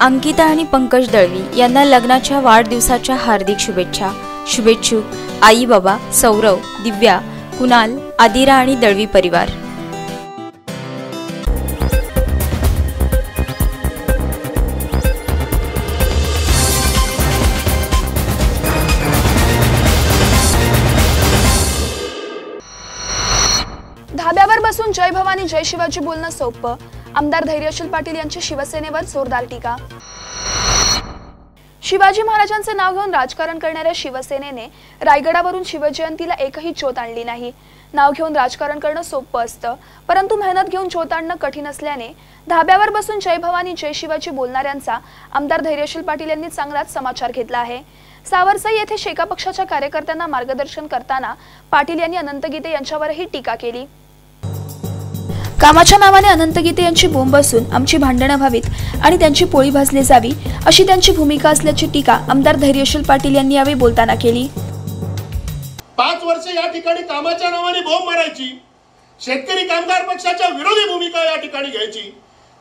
अंकिता आणि पंकज दळवी यांना लग्नाच्या वाढदिवसाच्या हार्दिक शुभेच्छा. शुभेच्छुक आई बाबा सौरव दिव्या कुणाल आदिरा आणि दळवी परिवार. धाब्यावर बसून जय भवानी जय शिवाजी बोलणं सोपं. आमदार धैर्यशील पाटील यांची शिवसेनेवर जोरदार टीका. शिवाजी महाराजांचे नाव घेऊन राजकारण करणाऱ्या शिवसेनेने रायगडावरून शिवजयंतीला एकही ज्योत आणली नाही. नाव घेऊन राजकारण करणं सोपं असतं परंतु मेहनत घेऊन ज्योत आणणं कठीण असल्याने धाब्यावर बसून जय भवानी जय शिवाजी बोलणाऱ्यांचा आमदार धैर्यशील पाटील यांनी चांगलाच समाचार घेतला आहे. सावरसाई येथे शेका पक्षाच्या कार्यकर्त्यांना मार्गदर्शन करताना पाटील यांनी अनंत गीते यांच्यावरही टीका केली. कामाच्या नावाने अनंत गीते यांची बोंब असून आमची भांडणं व्हावीत आणि त्यांची पोळी भाजली जावी अशी त्यांची भूमिका असल्याची टीका आमदार धैर्यशील पाटील यांनी यावेळी बोलताना केली. पाच वर्ष या ठिकाणी कामाच्या नावाने बोंब मारायची शेतकरी कामगार पक्षाच्या विरोधी भूमिका या ठिकाणी घ्यायची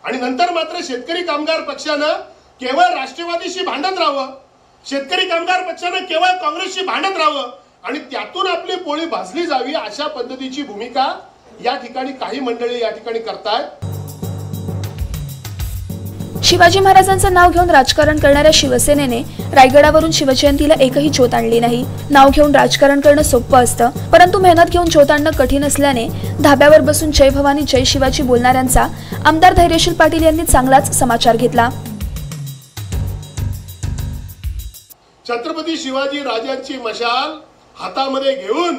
आणि नंतर मात्र शेतकरी कामगार पक्षानं केवळ राष्ट्रवादीशी भांडत राहावं शेतकरी कामगार पक्षानं केवळ काँग्रेसशी भांडत राहावं आणि त्यातून आपली पोळी भाजली जावी अशा पद्धतीची भूमिका या ठिकाणी काही मंडळी या ठिकाणी करतायत. शिवाजी महाराजांचं नाव घेऊन राजकारण करणाऱ्या शिवसेनेने रायगडावरून शिवजयंतीला एकही ज्योत आणली नाही. नाव घेऊन राजकारण करणं सोपं असतं परंतु मेहनत घेऊन ज्योत आणणं कठीण असल्याने धाब्यावर बसून जय भवानी जय शिवाजी बोलणाऱ्यांचा आमदार धैर्यशील पाटील यांनी चांगलाच समाचार घेतला. छत्रपती शिवाजी राजांची मशाल हातामध्ये घेऊन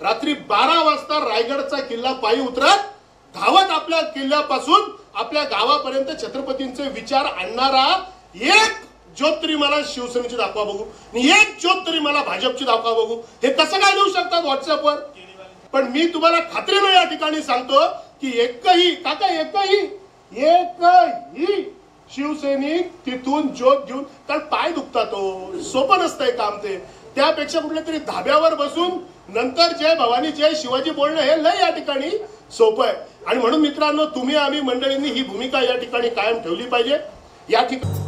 रात्री बारा वाजता रायगडचा किल्ला पायी उतरत धावत आपल्या किल्ल्यापासून आपल्या गावापर्यंत छत्रपतींचे विचार आणणारा एक ज्योत तरी मला शिवसेनेची दाखवा बघू. आणि एक ज्योत तरी मला भाजपची दाखवा बघू. हे कसं काय देऊ शकतात व्हॉट्सअपवर? पण मी तुम्हाला खात्रीनं या ठिकाणी सांगतो की एकही काका एकही एकही शिवसैनिक तिथून ज्योत घेऊन कारण पाय दुखतात तो सोपं नसतंय काम ते. त्यापेक्षा कुठल्या तरी धाब्यावर बसून नंतर जय भवानी जय शिवाजी बोलणं हे लय या ठिकाणी सोपं आहे. आणि म्हणून मित्रांनो तुम्ही आम्ही मंडळींनी ही भूमिका या ठिकाणी कायम ठेवली पाहिजे. या ठिकाणी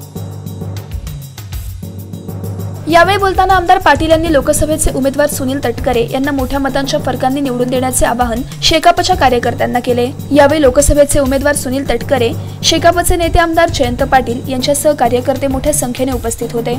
यावेळी बोलताना आमदार पाटील यांनी लोकसभेचे उमेदवार सुनील तटकरे यांना मोठ्या मतांच्या फरकांनी निवडून देण्याचे आवाहन शेकापच्या कार्यकर्त्यांना केले. यावेळी लोकसभेचे उमेदवार सुनील तटकरे शेकापचे नेते आमदार जयंत पाटील यांच्यासह कार्यकर्ते मोठ्या संख्येने उपस्थित होते.